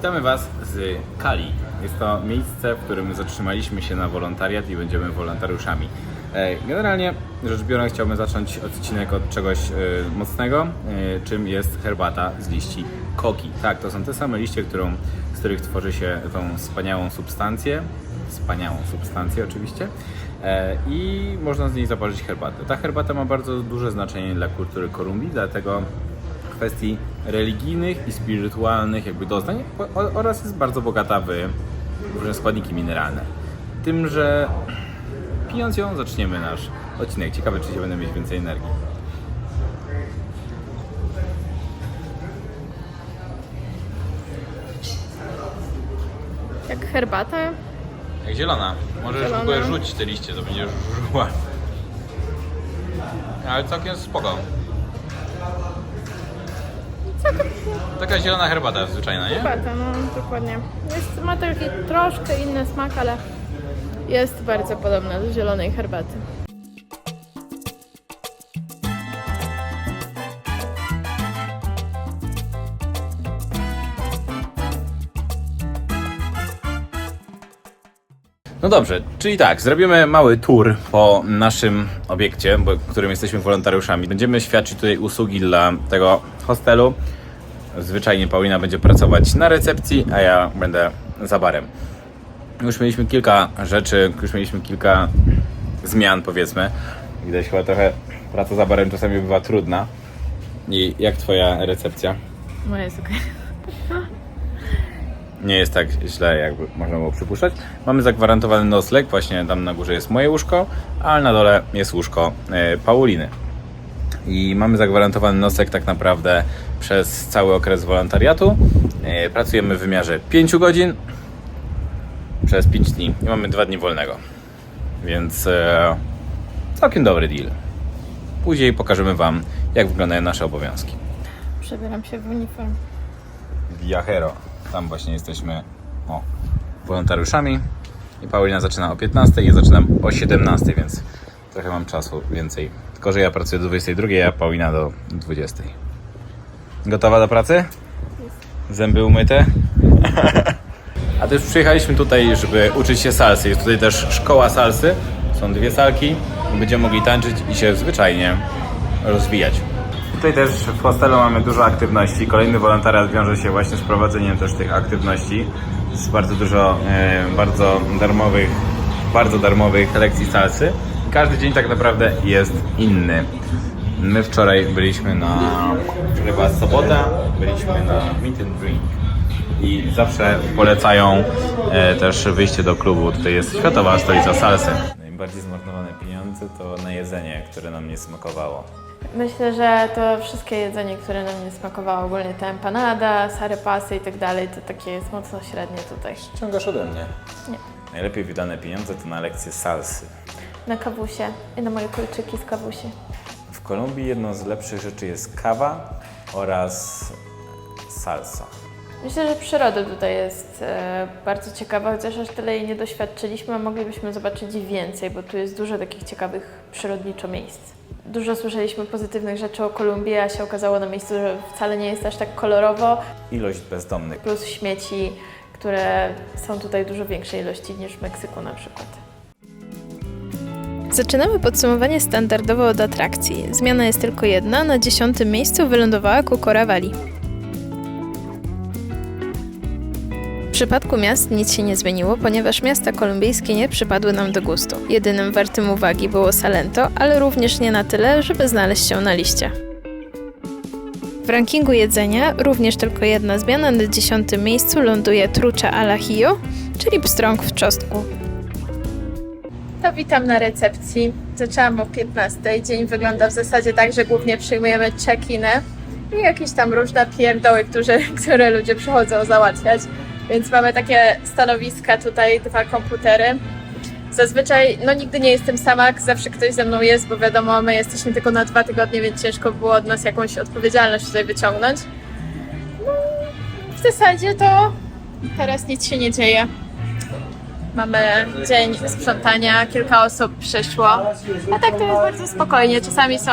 Witamy Was z Kali. Jest to miejsce, w którym zatrzymaliśmy się na wolontariat i będziemy wolontariuszami. E, Generalnie rzecz biorąc, chciałbym zacząć odcinek od czegoś e, mocnego, e, czym jest herbata z liści koki. Tak, to są te same liście, którą, z których tworzy się tą wspaniałą substancję. Wspaniałą substancję, oczywiście. I można z niej zaparzyć herbatę. Ta herbata ma bardzo duże znaczenie dla kultury Kolumbii, dlatego kwestii religijnych i spirytualnych jakby doznań oraz jest bardzo bogata w różne składniki mineralne. Tym, że pijąc ją zaczniemy nasz odcinek. Ciekawe, czy się będę mieć więcej energii. Jak herbata. Jak zielona. Możesz Zielona. w ogóle rzucić te liście, to będziesz żuła. Ale całkiem spoko. Taka zielona herbata zwyczajna, nie? Herbata, no dokładnie. Jest, ma taki troszkę inny smak, ale jest bardzo podobna do zielonej herbaty. No dobrze, czyli tak, zrobimy mały tour po naszym obiekcie, bo, którym jesteśmy wolontariuszami. Będziemy świadczyć tutaj usługi dla tego hostelu. Zwyczajnie Paulina będzie pracować na recepcji, a ja będę za barem. Już mieliśmy kilka rzeczy, już mieliśmy kilka zmian, powiedzmy. Widać chyba trochę praca za barem czasami bywa trudna. I jak twoja recepcja? Moja jest okej. nie jest tak źle, jakby można było przypuszczać. Mamy zagwarantowany nocleg, właśnie tam na górze jest moje łóżko, a na dole jest łóżko e, Pauliny. I mamy zagwarantowany nocleg tak naprawdę przez cały okres wolontariatu. E, Pracujemy w wymiarze 5 godzin przez 5 dni i mamy 2 dni wolnego. Więc e, całkiem dobry deal. Później pokażemy Wam, jak wyglądają nasze obowiązki. Przebieram się w uniform. Viajero. Tam właśnie jesteśmy o, wolontariuszami. I Paulina zaczyna o 15, ja zaczynam o 17, więc trochę mam czasu więcej. Tylko, że ja pracuję do 22, a Paulina do 20. Gotowa do pracy? Zęby umyte? A też przyjechaliśmy tutaj, żeby uczyć się salsy. Jest tutaj też szkoła salsy. Są dwie salki. Będziemy mogli tańczyć i się zwyczajnie rozwijać. Tutaj też w hostelu mamy dużo aktywności. Kolejny wolontariat wiąże się właśnie z prowadzeniem też tych aktywności. Jest bardzo dużo e, bardzo darmowych, bardzo darmowych lekcji salsy. Każdy dzień tak naprawdę jest inny. My wczoraj byliśmy na, wczoraj była sobota, byliśmy na meet and drink. I zawsze polecają e, też wyjście do klubu. Tutaj jest Światowa Stolica Salsy. Najbardziej zmarnowane pieniądze to na jedzenie, które nam nie smakowało. Myślę, że to wszystkie jedzenie, które nam nie smakowało, ogólnie ta empanada, sarepasy i tak dalej, to takie jest mocno średnie tutaj. Ściągasz ode mnie. Nie. Najlepiej wydane pieniądze to na lekcje salsy. Na kawusie i na moje kulczyki z kawusi. W Kolumbii jedną z lepszych rzeczy jest kawa oraz salsa. Myślę, że przyroda tutaj jest e, bardzo ciekawa, chociaż aż tyle jej nie doświadczyliśmy, a moglibyśmy zobaczyć więcej, bo tu jest dużo takich ciekawych przyrodniczo miejsc. Dużo słyszeliśmy pozytywnych rzeczy o Kolumbii, a się okazało na miejscu, że wcale nie jest aż tak kolorowo, Ilość bezdomnych. plus śmieci, które są tutaj dużo większej ilości niż w Meksyku na przykład. Zaczynamy podsumowanie standardowo od atrakcji. Zmiana jest tylko jedna, na dziesiątym miejscu wylądowała Kukora Valley. W przypadku miast nic się nie zmieniło, ponieważ miasta kolumbijskie nie przypadły nam do gustu. Jedynym wartym uwagi było Salento, ale również nie na tyle, żeby znaleźć się na liście. W rankingu jedzenia również tylko jedna zmiana. Na dziesiątym miejscu ląduje trucha al ajillo, czyli pstrąg w czosnku. Witam na recepcji. Zaczęłam o 15. Dzień wygląda w zasadzie tak, że głównie przyjmujemy check-iny i jakieś tam różne pierdoły, które, które ludzie przychodzą załatwiać. Więc mamy takie stanowiska tutaj, dwa komputery. Zazwyczaj, no nigdy nie jestem sama, zawsze ktoś ze mną jest, bo wiadomo, my jesteśmy tylko na dwa tygodnie, więc ciężko było od nas jakąś odpowiedzialność tutaj wyciągnąć. No, w zasadzie to teraz nic się nie dzieje. Mamy dzień sprzątania, kilka osób przyszło, a tak to jest bardzo spokojnie. Czasami są,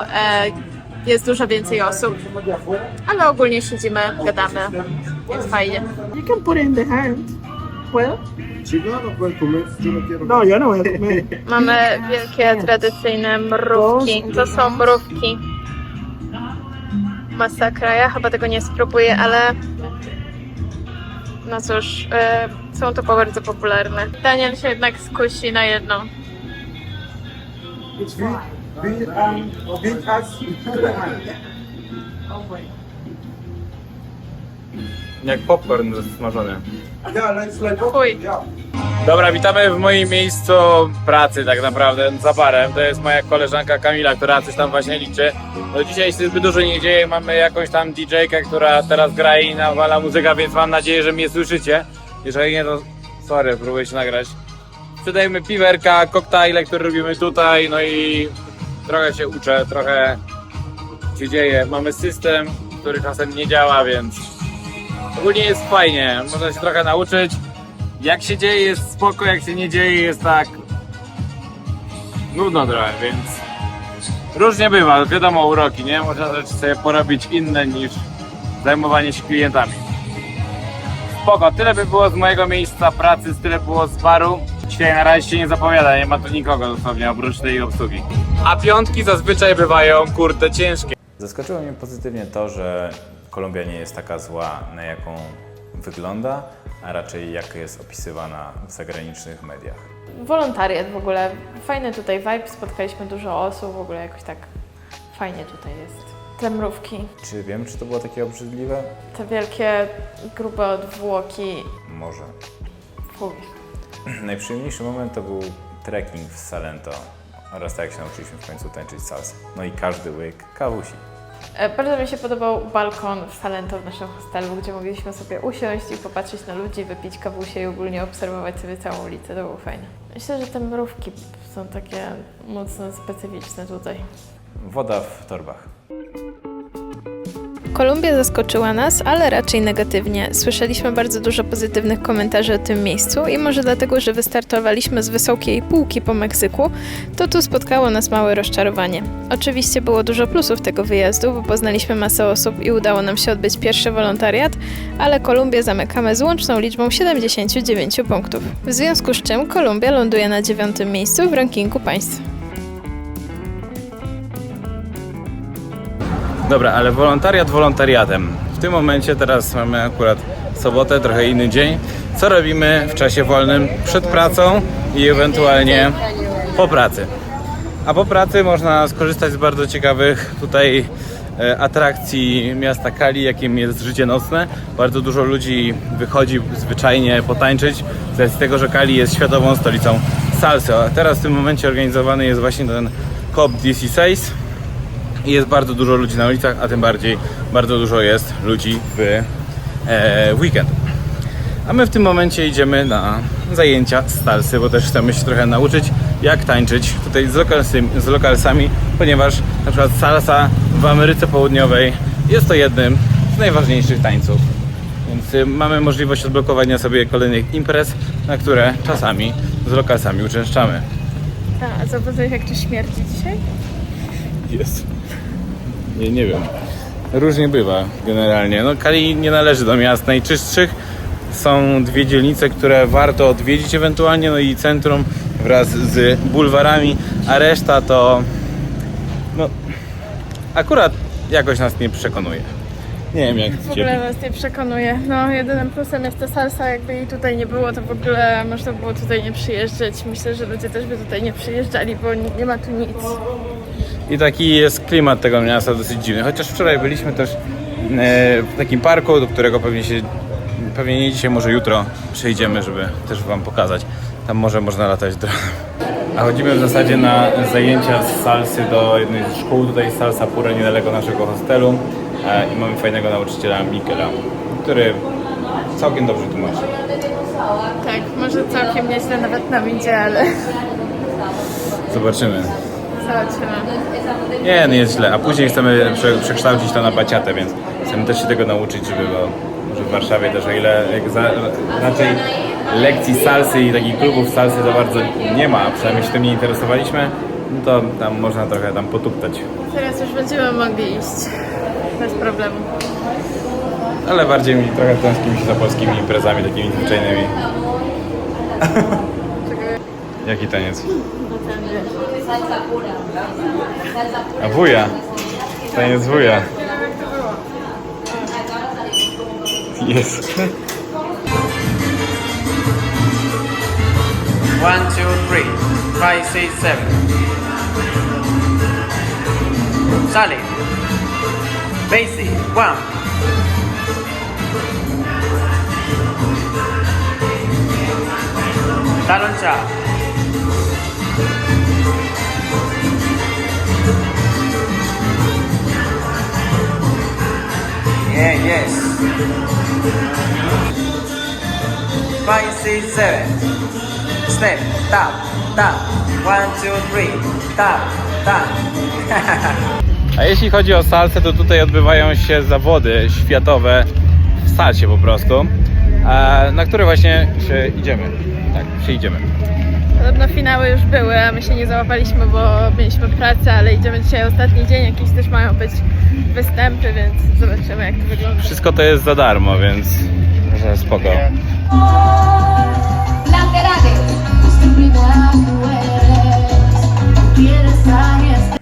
e, jest dużo więcej osób, ale ogólnie siedzimy, gadamy. jest fajnie. You can put in the hand. Chico, no puedes comer, yo no quiero. No, yo no voy a comer. Mamy wielkie, tradycyjne mrówki. To są mrówki. Masakra, ja chyba tego nie spróbuję, ale no cóż, e, są to bardzo popularne. Daniel się jednak skusi na jedną. Be, be, um. Jak popcorn smażony. Yeah, like. Dobra, witamy w moim miejscu pracy tak naprawdę, za barem. To jest moja koleżanka Kamila, która coś tam właśnie liczy. No dzisiaj się zbyt dużo nie dzieje, mamy jakąś tam DJ-kę, która teraz gra i nawala muzyka, więc mam nadzieję, że mnie słyszycie. Jeżeli nie, to sorry, próbuję się nagrać. Sprzedajemy piwerka, koktajle, które robimy tutaj, no i trochę się uczę, trochę się dzieje. Mamy system, który czasem nie działa, więc ogólnie jest fajnie, można się trochę nauczyć. Jak się dzieje jest spoko, jak się nie dzieje jest tak nudno trochę, więc różnie bywa, wiadomo uroki, nie? Można rzeczy sobie porobić inne niż zajmowanie się klientami. Spoko, tyle by było z mojego miejsca pracy, tyle było z baru. Dzisiaj na razie się nie zapowiada, nie ma tu nikogo dosłownie oprócz tej obsługi. A piątki zazwyczaj bywają kurde ciężkie. Zaskoczyło mnie pozytywnie to, że Kolumbia nie jest taka zła, na jaką wygląda, a raczej jak jest opisywana w zagranicznych mediach. Wolontariat w ogóle. Fajny tutaj vibe, spotkaliśmy dużo osób, w ogóle jakoś tak fajnie tutaj jest. Te mrówki, Czy wiem, czy to było takie obrzydliwe? te wielkie, grube odwłoki. Może. Fuj. Najprzyjemniejszy moment to był trekking w Salento oraz tak jak się nauczyliśmy w końcu tańczyć salsa. No i każdy łyk kawusi. E, Bardzo mi się podobał balkon w Salento w naszym hostelu, gdzie mogliśmy sobie usiąść i popatrzeć na ludzi, wypić kawusie i ogólnie obserwować sobie całą ulicę. To było fajne. Myślę, że te mrówki są takie mocno specyficzne tutaj. Woda w torbach. Kolumbia zaskoczyła nas, ale raczej negatywnie. Słyszeliśmy bardzo dużo pozytywnych komentarzy o tym miejscu i może dlatego, że wystartowaliśmy z wysokiej półki po Meksyku, to tu spotkało nas małe rozczarowanie. Oczywiście było dużo plusów tego wyjazdu, bo poznaliśmy masę osób i udało nam się odbyć pierwszy wolontariat, ale Kolumbię zamykamy z łączną liczbą 79 punktów. W związku z czym Kolumbia ląduje na dziewiątym miejscu w rankingu państw. Dobra, ale wolontariat wolontariatem. W tym momencie teraz mamy akurat sobotę, trochę inny dzień. Co robimy w czasie wolnym przed pracą i ewentualnie po pracy? A po pracy można skorzystać z bardzo ciekawych tutaj e, atrakcji miasta Kali, jakim jest życie nocne. Bardzo dużo ludzi wychodzi zwyczajnie potańczyć z tego, że Kali jest światową stolicą salsa. A teraz w tym momencie organizowany jest właśnie ten COP16 i jest bardzo dużo ludzi na ulicach, a tym bardziej bardzo dużo jest ludzi w e, weekend. A my w tym momencie idziemy na zajęcia z salsy, bo też chcemy się trochę nauczyć, jak tańczyć tutaj z, lokalsy, z lokalsami, ponieważ na przykład salsa w Ameryce Południowej jest to jednym z najważniejszych tańców. Więc y, mamy możliwość odblokowania sobie kolejnych imprez, na które czasami z lokalsami uczęszczamy. A zauważyłeś, jak to śmierdzi dzisiaj? Jest. Nie, nie wiem. Różnie bywa generalnie. No, Kali nie należy do miast najczystszych. Są dwie dzielnice, które warto odwiedzić ewentualnie, no i centrum wraz z bulwarami, a reszta to no akurat jakoś nas nie przekonuje. Nie wiem jak W ogóle ciebie. nas nie przekonuje. No, jedynym plusem jest ta salsa. Jakby jej tutaj nie było, to w ogóle można było tutaj nie przyjeżdżać. Myślę, że ludzie też by tutaj nie przyjeżdżali, bo nie, nie ma tu nic. I taki jest klimat tego miasta dosyć dziwny. Chociaż wczoraj byliśmy też e, w takim parku, do którego pewnie się, pewnie nie dzisiaj, może jutro przejdziemy, żeby też Wam pokazać. Tam może można latać dronem. A chodzimy w zasadzie na zajęcia z salsy do jednej z szkół, tutaj salsa pura niedaleko naszego hostelu e, i mamy fajnego nauczyciela Mikela, który całkiem dobrze tłumaczy. Tak, może całkiem nieźle nawet nam idzie, ale Zobaczymy. Zobaczymy. Nie, nie jest źle. A później chcemy prze, przekształcić to na baciatę, więc chcemy też się tego nauczyć, żeby bo może w Warszawie też o ile jak za, raczej lekcji salsy i takich klubów salsy za bardzo nie ma, a przynajmniej się tym nie interesowaliśmy, no to tam można trochę tam potuptać. Teraz już będziemy mogli iść bez problemu. Ale bardziej mi trochę tęskni się za polskimi imprezami takimi zwyczajnymi. Jaki taniec? A wuja. Taniec wuja. Jest. One, two, three, five, six, seven. Solid. Basic. One. Talon chop. Yeah, yes. Five, six, seven. Step, tap, tap. One, two, three. Tap, tap. A jeśli chodzi o salsę, to tutaj odbywają się zawody światowe w salsie po prostu, e, na które właśnie się idziemy. Tak, się idziemy. Podobno finały już były, a my się nie załapaliśmy, bo mieliśmy pracę, ale idziemy dzisiaj ostatni dzień, jakieś też mają być występy, więc zobaczymy jak to wygląda. Wszystko to jest za darmo, więc że spoko.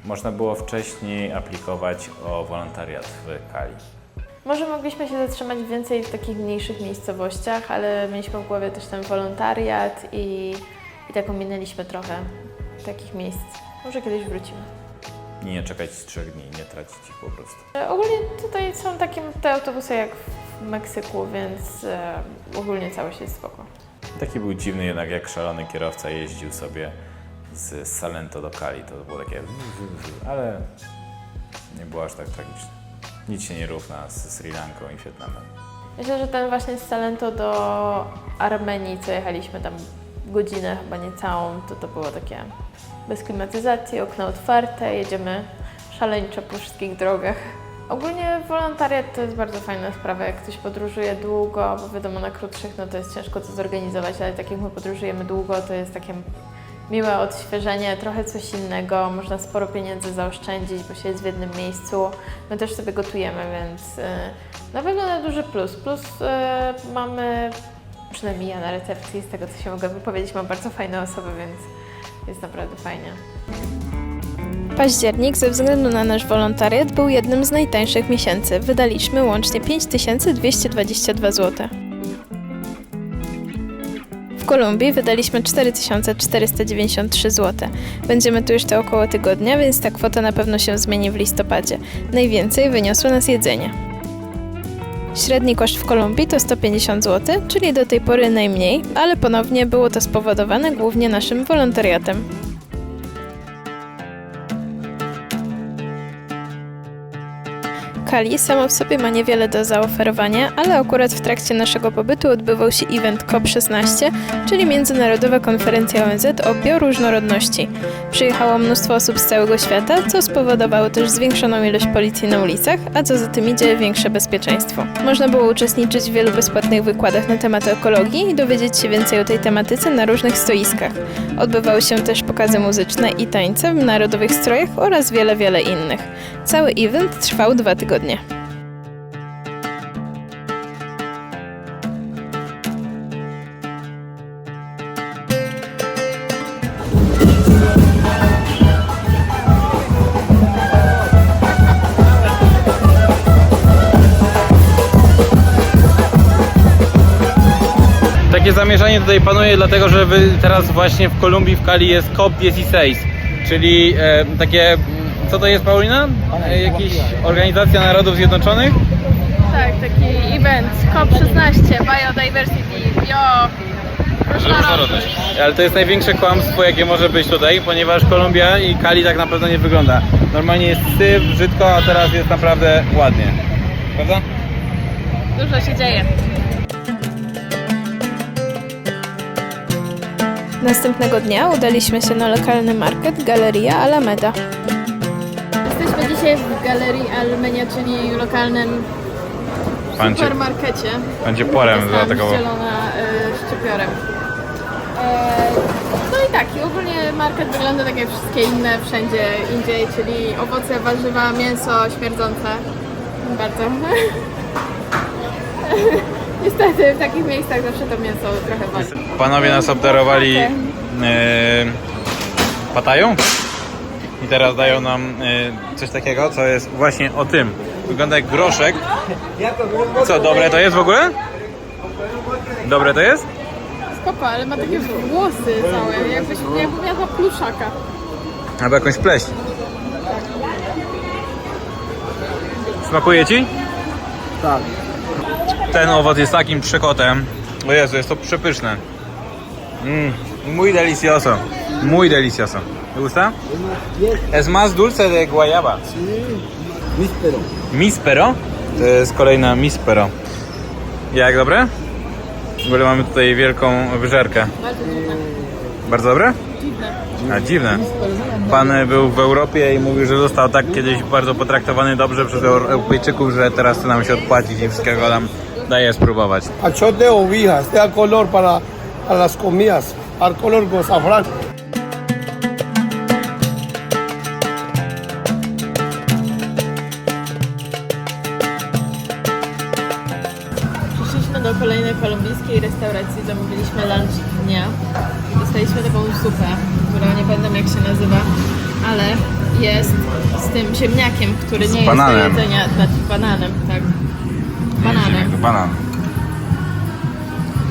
Można było wcześniej aplikować o wolontariat w Kali. Może mogliśmy się zatrzymać więcej w takich mniejszych miejscowościach, ale mieliśmy w głowie też ten wolontariat i, i tak ominęliśmy trochę takich miejsc. Może kiedyś wrócimy. I nie czekać z trzech dni, nie tracić ich po prostu. E, Ogólnie tutaj są takie te autobusy jak w Meksyku, więc e, ogólnie całość jest spoko. Taki był dziwny jednak, jak szalony kierowca jeździł sobie z Salento do Kali. To było takie... ale nie było aż tak tragicznie. Nic się nie równa z Sri Lanką i Wietnamem. Myślę, że ten właśnie z Salento do Armenii, co jechaliśmy tam godzinę, chyba nie całą, to to było takie bez klimatyzacji, okna otwarte, jedziemy szaleńczo po wszystkich drogach. Ogólnie wolontariat to jest bardzo fajna sprawa, jak ktoś podróżuje długo, bo wiadomo na krótszych no to jest ciężko to zorganizować, ale tak jak my podróżujemy długo, to jest takie miłe odświeżenie, trochę coś innego, można sporo pieniędzy zaoszczędzić, bo się jest w jednym miejscu. My też sobie gotujemy, więc e, na pewno na duży plus. Plus e, mamy, przynajmniej ja na recepcji, z tego co się mogę wypowiedzieć, mam bardzo fajne osoby, więc jest naprawdę fajnie. Październik ze względu na nasz wolontariat był jednym z najtańszych miesięcy. Wydaliśmy łącznie 5222 zł. W Kolumbii wydaliśmy 4493 zł. Będziemy tu jeszcze około tygodnia, więc ta kwota na pewno się zmieni w listopadzie. Najwięcej wyniosło nas jedzenie. Średni koszt w Kolumbii to 150 zł, czyli do tej pory najmniej, ale ponownie było to spowodowane głównie naszym wolontariatem. Kali samo w sobie ma niewiele do zaoferowania, ale akurat w trakcie naszego pobytu odbywał się event COP16, czyli Międzynarodowa Konferencja ONZ o bioróżnorodności. Przyjechało mnóstwo osób z całego świata, co spowodowało też zwiększoną ilość policji na ulicach, a co za tym idzie większe bezpieczeństwo. Można było uczestniczyć w wielu bezpłatnych wykładach na temat ekologii i dowiedzieć się więcej o tej tematyce na różnych stoiskach. Odbywały się też pokazy muzyczne i tańce w narodowych strojach oraz wiele, wiele innych. Cały event trwał dwa tygodnie. Takie zamierzenie tutaj panuje, dlatego że teraz właśnie w Kolumbii, w Kali jest COP16, czyli e, takie, mm, co to jest Paulina? E, jakaś organizacja Narodów Zjednoczonych? Tak, taki event COP16, Biodiversity, Bio... Różnorodność. Ale to jest największe kłamstwo, jakie może być tutaj, ponieważ Kolumbia i Kali tak naprawdę nie wygląda. Normalnie jest syf, brzydko, a teraz jest naprawdę ładnie. Prawda? Dużo się dzieje. Następnego dnia udaliśmy się na lokalny market Galeria Alameda. Jesteśmy dzisiaj w Galerii Alameda, czyli lokalnym Pan cię, supermarkecie. cię porem Zostałam zaatakował. zdzielona y, szczypiorem. E, no i tak, i ogólnie market wygląda tak jak wszystkie inne wszędzie indziej, czyli owoce, warzywa, mięso śmierdzące. Bardzo. Niestety w takich miejscach zawsze to mięso trochę wali. Panowie nas obdarowali e, patają i teraz dają nam e, coś takiego, co jest właśnie o tym. Wygląda jak groszek. Co, dobre to jest w ogóle? Dobre to jest? Spoko, ale ma takie włosy całe, jakbyś jakby miała pluszaka. Albo jakąś pleśń. Smakuje ci? Tak. Ten owoc jest takim przekotem. O Jezu, jest to przepyszne. Mm, muy delicioso. Muy delicioso. ¿Te gusta? Es más dulce de guayaba. Míspero. Mispero? To jest kolejna mispero. Jak dobre? W ogóle mamy tutaj wielką wyżerkę. Bardzo dobre? A dziwne. Pan był w Europie i mówił, że został tak kiedyś bardzo potraktowany dobrze przez Europejczyków, że teraz chce nam się odpłacić i wszystkiego nam daje spróbować. Achot de ovijas, te da color para, para las comidas, al color con azafrán. Przyszliśmy do kolejnej kolumbijskiej restauracji, zamówiliśmy lunch dnia. Dostaliśmy taką zupę, która nie pamiętam jak się nazywa, ale jest z tym ziemniakiem, który nie bananem. jest do jedzenia, znaczy bananem, tak. Bananem. Banan.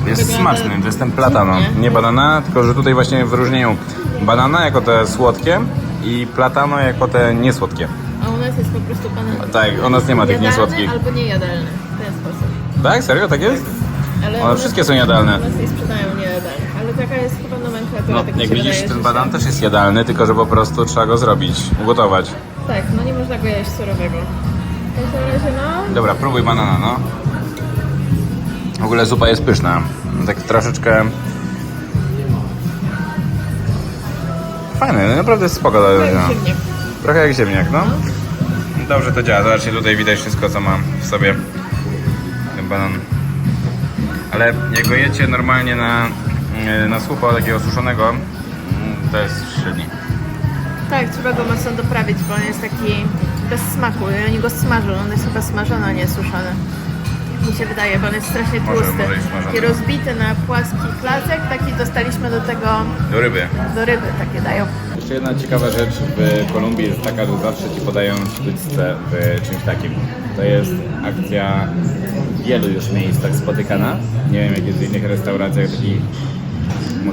Jest Wygląda smaczny, to jest ten platano. Nie banana, tylko że tutaj właśnie w wyróżnieniu banana jako te słodkie i platano jako te niesłodkie. A u nas jest po prostu banan. Tak, u nas nie ma tych Jadalny niesłodkich. albo niejadalny, w ten sposób. Tak? Serio? Tak jest? Ale One u nas- wszystkie są jadalne. U nas nie sprzedają niejadalne, ale taka jest chyba nomenklatura. No, tak mi jak się widzisz, wydaje, ten że banan się- też jest jadalny, tylko że po prostu trzeba go zrobić, ugotować. Tak, no nie można go jeść surowego. W każdym razie no, Dobra, próbuj banana, no. W ogóle zupa jest pyszna. Tak troszeczkę... Fajne, naprawdę jest spoko jedzenia. tak dziwnie. Trochę jak ziemniak, no. Dobrze to działa. Zobaczcie, tutaj widać wszystko, co ma w sobie ten banan. Ale jak go jecie normalnie na, yy, na sucho, takiego suszonego, mm, to jest średni. Tak, trzeba go mocno doprawić, bo on jest taki bez smaku i oni go smażą. On jest chyba smażony, a nie suszony. Mi się wydaje, bo on jest strasznie Może- tłusty. może smażony. Taki rozbity na płaski klacek, taki dostaliśmy do tego, Do ryby. do ryby takie dają. Jeszcze jedna ciekawa rzecz w Kolumbii jest taka, że zawsze ci podają sztućce w czymś takim. To jest akcja w wielu już miejscach spotykana. Nie wiem jak jest w innych restauracjach takich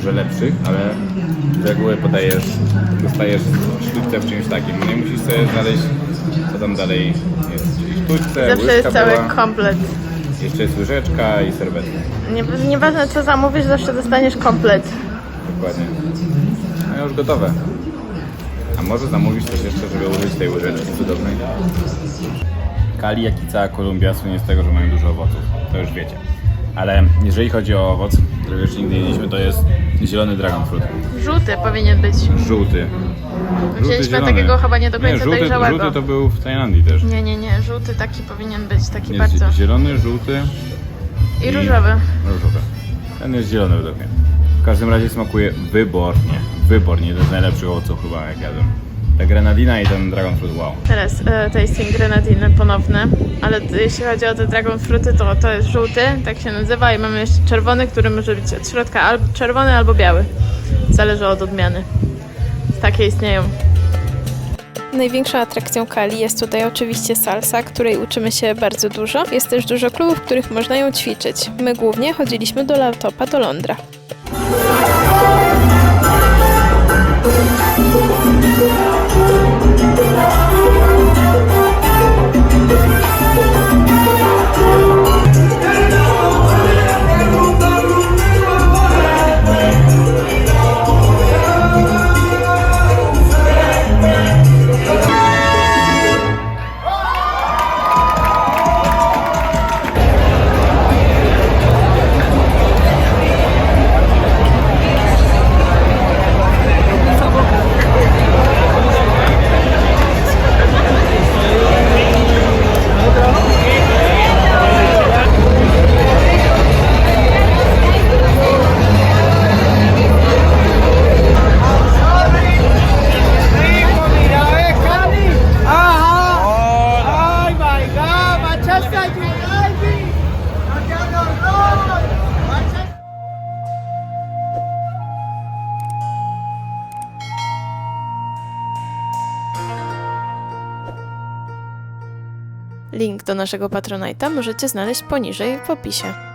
może lepszych, ale z reguły podajesz, dostajesz sztućce w czymś takim. No i musisz sobie znaleźć co tam dalej jest. Czyli sztućce, Zawsze jest cały była, komplet. jeszcze jest łyżeczka i serwetka. Nie, nieważne co zamówisz, zawsze dostaniesz komplet. Dokładnie. No już gotowe. A może zamówić coś jeszcze, żeby użyć tej łyżeczki cudownej? Kali, jak i cała Kolumbia słynie z tego, że mają dużo owoców. To już wiecie. Ale jeżeli chodzi o owoc, którego jeszcze nigdy nie jedliśmy, to jest zielony dragon fruit. Żółty powinien być. Żółty. Wzięliśmy zielony. takiego chyba nie do końca nie, żółty, dojrzałego. żółty to był w Tajlandii też. Nie, nie, nie. Żółty taki powinien być, taki Jest bardzo. zielony, żółty I różowy. Różowy. Ten jest zielony według mnie. W każdym razie smakuje wybornie. Wybornie. Jeden z najlepszych owoców chyba jak jadłem. Ta grenadina i ten dragon fruit, wow. Teraz e, tasting grenadiny ponowne, ale jeśli chodzi o te dragon fruity, to to jest żółty, tak się nazywa i mamy jeszcze czerwony, który może być od środka albo czerwony, albo biały. Zależy od odmiany. Takie istnieją. Największą atrakcją Kali jest tutaj oczywiście salsa, której uczymy się bardzo dużo. Jest też dużo klubów, w których można ją ćwiczyć. My głównie chodziliśmy do Lautopa, do Londra. Naszego Patronite'a możecie znaleźć poniżej w opisie.